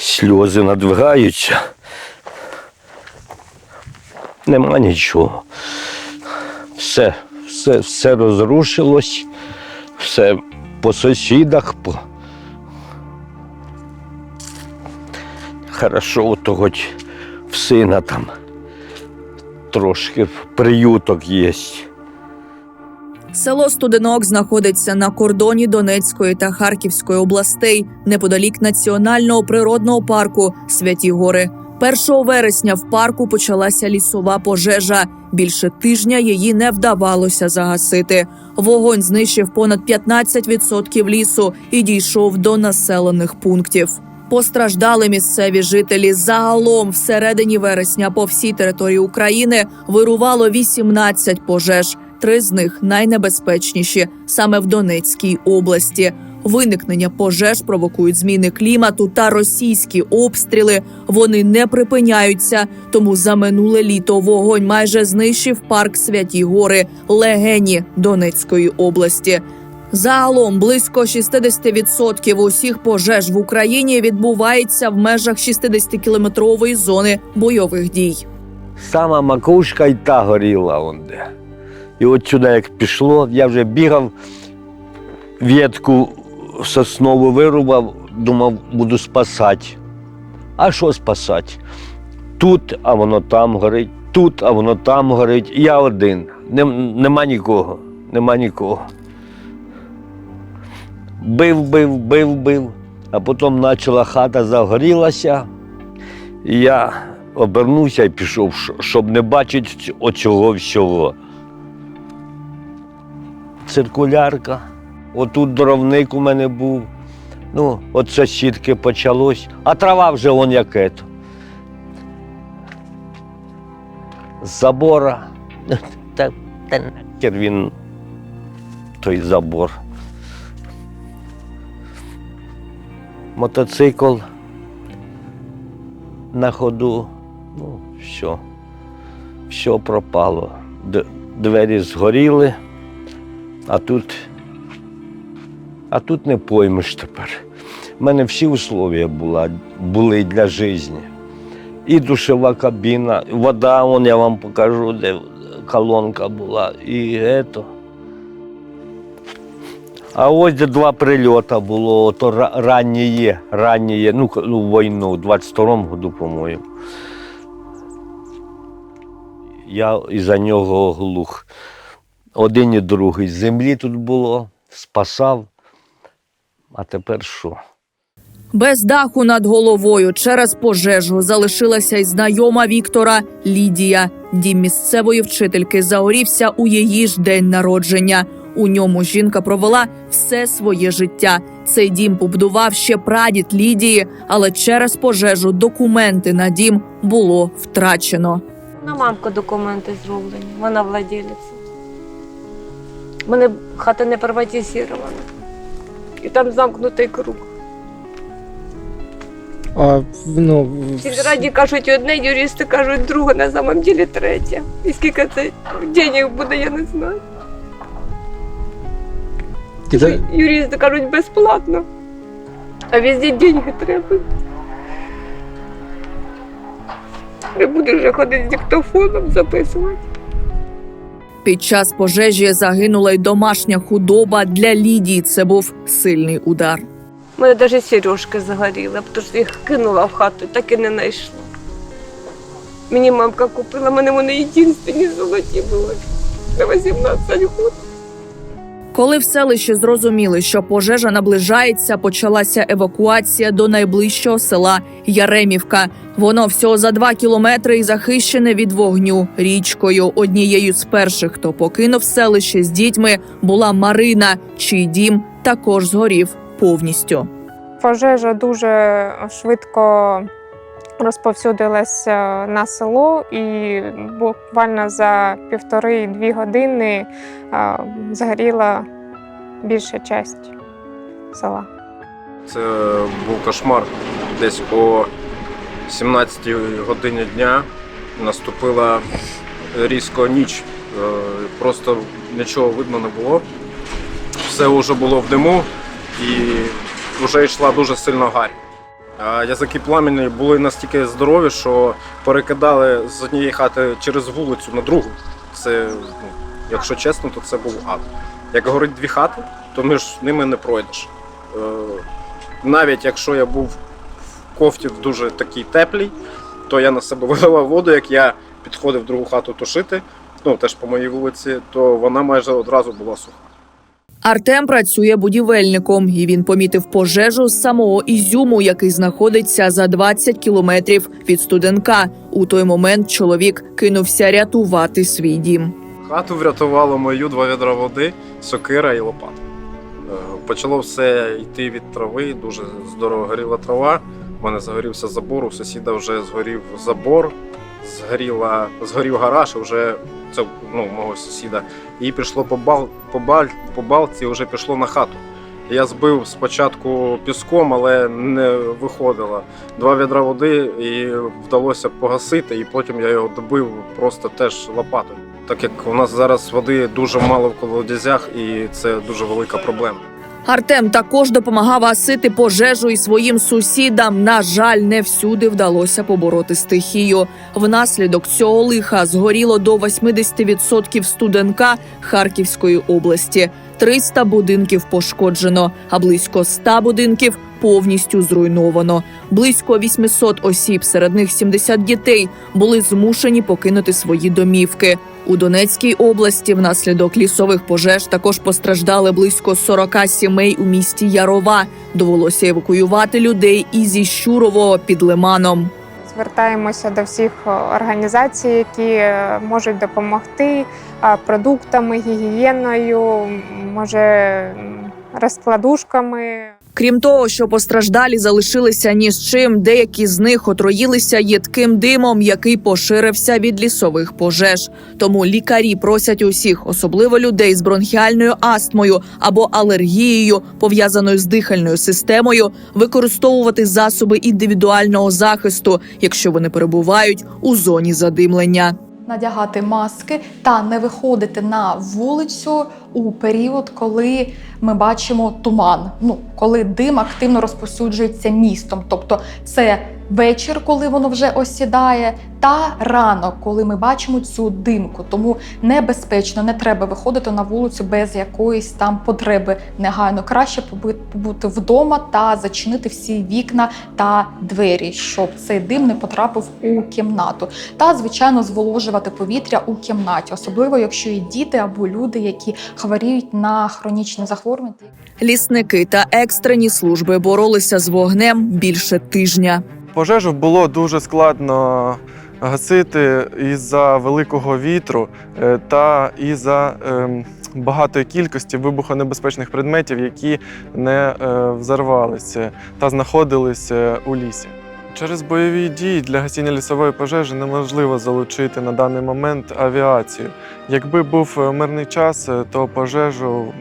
Сльози надвигаються. Нема нічого. Все, все, все розрушилось, все по сусідах. По... Хорошо, ото хоч в сина там трошки приюток є. Село Студенок знаходиться на кордоні Донецької та Харківської областей неподалік національного природного парку Святі Гори. 1 вересня в парку почалася лісова пожежа. Більше тижня її не вдавалося загасити. Вогонь знищив понад 15% лісу і дійшов до населених пунктів. Постраждали місцеві жителі. Загалом всередині вересня по всій території України вирувало 18 пожеж. Три з них найнебезпечніші саме в Донецькій області. Виникнення пожеж провокують зміни клімату та російські обстріли. Вони не припиняються. Тому за минуле літо вогонь майже знищив парк Святі Гори легені Донецької області. Загалом близько 60% усіх пожеж в Україні відбувається в межах 60-кілометрової зони бойових дій. Сама макушка і та горіла он де. І от сюди як пішло, я вже бігав, ветку соснову вирубав, думав, буду спасати. А що спасати? Тут, а воно там горить, тут, а воно там горить. Я один. Нема нікого. Нема нікого. Бив, бив, бив, бив, а потім почала хата загорілася. І я обернувся і пішов, щоб не бачити ць- оцього всього. Циркулярка. Отут дровник у мене був. Ну, от сусідки почалось, а трава вже вон яке. З забора. Та, та він той забор. Мотоцикл на ходу. Ну, все. Все пропало. Двері згоріли, а тут. А тут не поймеш тепер. У мене всі условия була, були для життя. І душова кабіна, вода, вон я вам покажу, де колонка була, і ето. А ось де два прильоти було, то ра- раннє, раннє, ну, ну, війну, у 22-му году, по-моєму. Я із-за нього глух. Один і другий. Землі тут було, спасав. А тепер що? Без даху над головою через пожежу залишилася й знайома Віктора Лідія. Дім місцевої вчительки загорівся у її ж день народження. У ньому жінка провела все своє життя. Цей дім побудував ще прадід Лідії, але через пожежу документи на дім було втрачено. На мамку документи зроблені, вона владелиця. У мене хата не приватизована. І там замкнутий круг. А, ну, Сільраді кажуть одне, юристи кажуть друге, на самом деле третє. І скільки це денег буде, я не знаю. і Юристи кажуть безплатно. А везде деньги треба. Не буду вже ходити з диктофоном записувати. Під час пожежі загинула й домашня худоба. Для Лідії це був сильний удар. Мене навіть сережки загоріли, тому що їх кинула в хату, так і не знайшла. Мені мамка купила, мене вони єдинственні золоті були на 18 років. Коли в селищі зрозуміли, що пожежа наближається, почалася евакуація до найближчого села Яремівка. Воно всього за два кілометри і захищене від вогню річкою. Однією з перших, хто покинув селище з дітьми, була Марина, чий дім також згорів повністю. Пожежа дуже швидко розповсюдилася на село, і буквально за півтори-дві години згоріла більша частина села. Це був кошмар. Десь о 17 годині дня наступила різко ніч. Е, Просто нічого видно не було. Все вже було в диму і вже йшла дуже сильно гарь. Язики пламені були настільки здорові, що перекидали з однієї хати через вулицю на другу. Це, ну, якщо чесно, то це був ад. Як горить дві хати, то між ними не пройдеш. Е, навіть якщо я був в кофті дуже такій теплій, то я на себе виливав воду, як я підходив в другу хату тушити, ну теж по моїй вулиці, то вона майже одразу була суха. Артем працює будівельником, і він помітив пожежу з самого Ізюму, який знаходиться за 20 кілометрів від студенка. У той момент чоловік кинувся рятувати свій дім. Хату врятувало мою два відра води, сокира і лопата. Е, Почало все йти від трави, дуже здорово горіла трава. У мене загорівся забор, у сусіда вже згорів забор, згоріла, згорів гараж, вже це ну, мого сусіда. І пішло по, бал, по, баль, по балці, вже пішло на хату. Я збив спочатку піском, але не виходило. Два відра води і вдалося погасити, і потім я його добив просто теж лопатою. Так як у нас зараз води дуже мало в колодязях, і це дуже велика проблема. Артем також допомагав гасити пожежу і своїм сусідам. На жаль, не всюди вдалося побороти стихію. Внаслідок цього лиха згоріло до 80% студенка Харківської області. 300 будинків пошкоджено, а близько 100 будинків повністю зруйновано. Близько 800 осіб, серед них 70 дітей, були змушені покинути свої домівки. У Донецькій області внаслідок лісових пожеж також постраждали близько 40 сімей у місті Ярова. Довелося евакуювати людей і зі Щурового під лиманом. Звертаємося до всіх організацій, які е, можуть допомогти продуктами, гігієною, може розкладушками. Крім того, що постраждалі залишилися ні з чим, деякі з них отруїлися їдким димом, який поширився від лісових пожеж. Тому лікарі просять усіх, особливо людей з бронхіальною астмою або алергією, пов'язаною з дихальною системою, використовувати засоби індивідуального захисту, якщо вони перебувають у зоні задимлення. Надягати маски та не виходити на вулицю у період, коли ми бачимо туман. Ну коли дим активно розпосюджується містом. Тобто це вечір, коли воно вже осідає, та ранок, коли ми бачимо цю димку. Тому небезпечно, не треба виходити на вулицю без якоїсь там потреби. Негайно краще побути вдома та зачинити всі вікна та двері, щоб цей дим не потрапив у кімнату та звичайно зволожувати повітря у кімнаті, особливо якщо є діти або люди, які хворіють на хронічні захворювання. Лісники та екстрені служби боролися з вогнем більше тижня. Пожежу було дуже складно гасити із-за великого вітру е, та із-за ем, багатої кількості вибухонебезпечних предметів, які не е, взорвалися та знаходилися у лісі. Через бойові дії для гасіння лісової пожежі неможливо залучити на даний момент авіацію. Якби був е, мирний час, то пожежу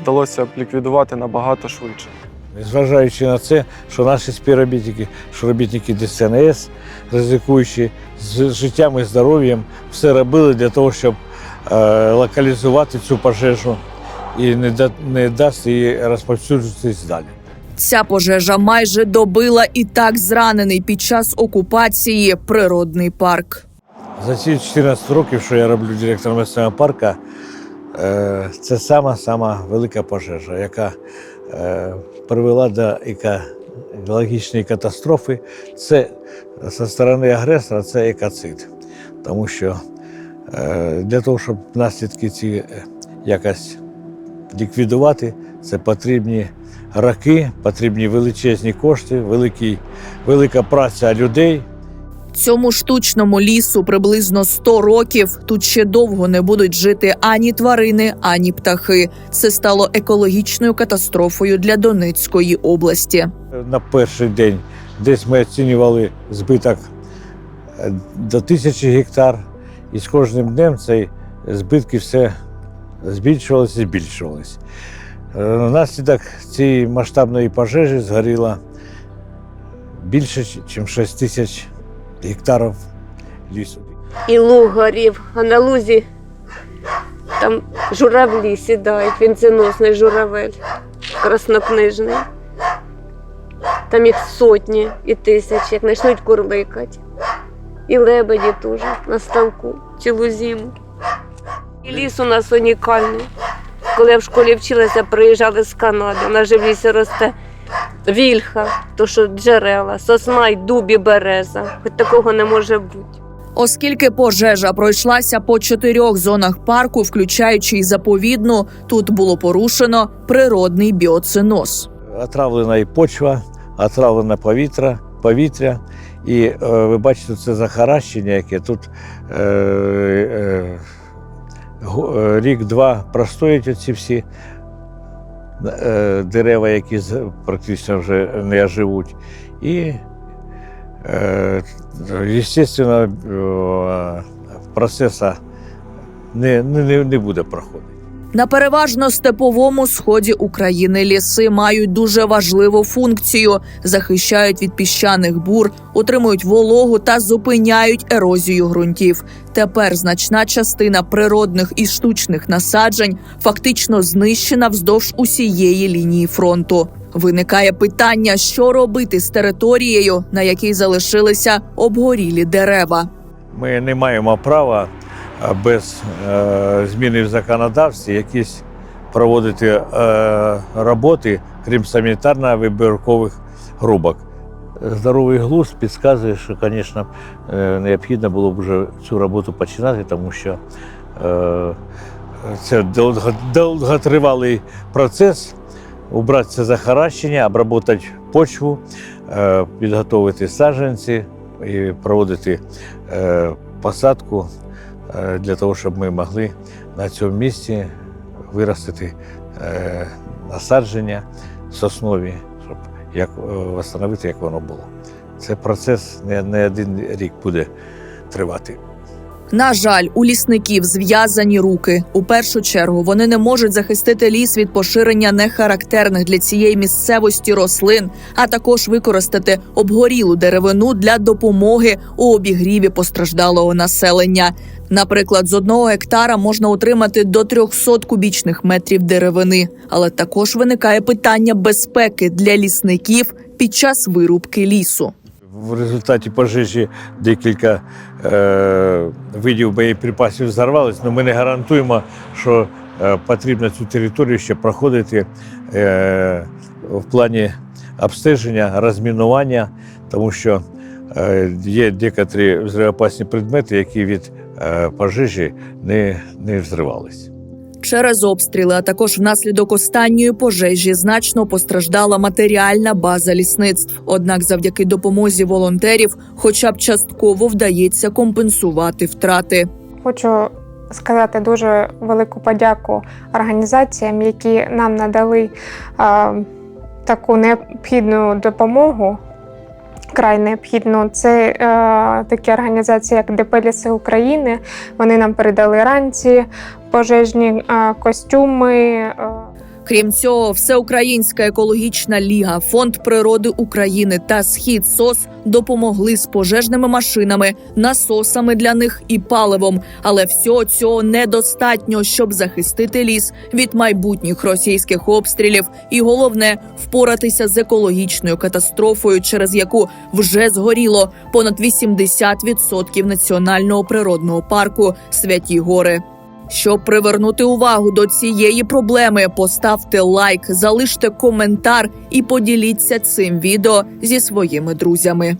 вдалося б ліквідувати набагато швидше. Незважаючи на це, що наші співробітники, що робітники ДСНС, ризикуючи з життям і здоров'ям, все робили для того, щоб е, локалізувати цю пожежу і не, да, не дасть її розповсюджуватись далі. Ця пожежа майже добила і так зранений під час окупації природний парк. За ці 14 років, що я роблю директором місцевого парку, це сама сама велика пожежа, яка е, привела до екологічної катастрофи. Це зі сторони агресора це екоцид. Тому що е, для того, щоб наслідки ці е, якось ліквідувати, це потрібні роки, потрібні величезні кошти, великий, велика праця людей. Цьому штучному лісу приблизно 100 років. Тут ще довго не будуть жити ані тварини, ані птахи. Це стало екологічною катастрофою для Донецької області. На перший день десь ми оцінювали збиток е, до тисячі гектар, і з кожним днем цей збитки все збільшувалися і збільшувалися. Е, Внаслідок цієї масштабної пожежі згоріло більше, ніж 6 тисяч гектарів лісу. І луг горів, а на лузі там журавлі сідають, вінценосний журавель, краснокнижний. Там їх сотні і тисячі, як почнуть курликати. І лебеді теж на ставку цілу зиму. І ліс у нас унікальний. Коли я в школі вчилася, приїжджали з Канади. Нас же росте вільха, то що джерела, сосна й дуб і береза. Хоч такого не може бути. Оскільки пожежа пройшлася по чотирьох зонах парку, включаючи й заповідну, тут було порушено природний біоциноз. Отравлена і почва, отравлене повітря, повітря. І е, ви бачите, це захаращення, яке тут е, е, е, рік-два простоять оці всі дерева, які практично вже не живуть. І, е, звісно, е, процесу не, не, не буде проходити. На переважно степовому сході України ліси мають дуже важливу функцію: захищають від піщаних бур, утримують вологу та зупиняють ерозію ґрунтів. Тепер значна частина природних і штучних насаджень фактично знищена вздовж усієї лінії фронту. Виникає питання, що робити з територією, на якій залишилися обгорілі дерева. Ми не маємо права без е, зміни в законодавстві якісь проводити е, роботи, крім санітарно-вибіркових грубок. Здоровий глузд підказує, що, звісно, е, необхідно було б вже цю роботу починати, тому що це довго- довготривалий процес. Убрати це захаращення, обробити почву, підготовити саджанці і проводити посадку для того, щоб ми могли на цьому місці виростити е, насадження соснові, щоб як, е, встановити, як воно було. Це процес не, не один рік буде тривати. На жаль, у лісників зв'язані руки. У першу чергу вони не можуть захистити ліс від поширення нехарактерних для цієї місцевості рослин, а також використати обгорілу деревину для допомоги у обігріві постраждалого населення. Наприклад, з одного гектара можна отримати до 300 кубічних метрів деревини, але також виникає питання безпеки для лісників під час вирубки лісу. В результаті пожежі декілька е, видів боєприпасів взорвались, але ми не гарантуємо, що е, потрібно цю територію ще проходити е, в плані обстеження, розмінування, тому що е, є декотрі взривоопасні предмети, які від пожежі не, не взривались. Через обстріли, а також внаслідок останньої пожежі, значно постраждала матеріальна база лісництв. Однак, завдяки допомозі волонтерів, хоча б частково вдається компенсувати втрати. Хочу сказати дуже велику подяку організаціям, які нам надали е, таку необхідну допомогу. Край необхідно. Це е, такі організації, як ДП Ліси України. Вони нам передали ранці, пожежні е, костюми. Е, Крім цього, Всеукраїнська екологічна ліга, Фонд природи України та Схід СОС допомогли з пожежними машинами, насосами для них і паливом. Але всього цього недостатньо, щоб захистити ліс від майбутніх російських обстрілів, і головне впоратися з екологічною катастрофою, через яку вже згоріло понад 80% національного природного парку Святі Гори. Щоб привернути увагу до цієї проблеми, поставте лайк, залиште коментар і поділіться цим відео зі своїми друзями.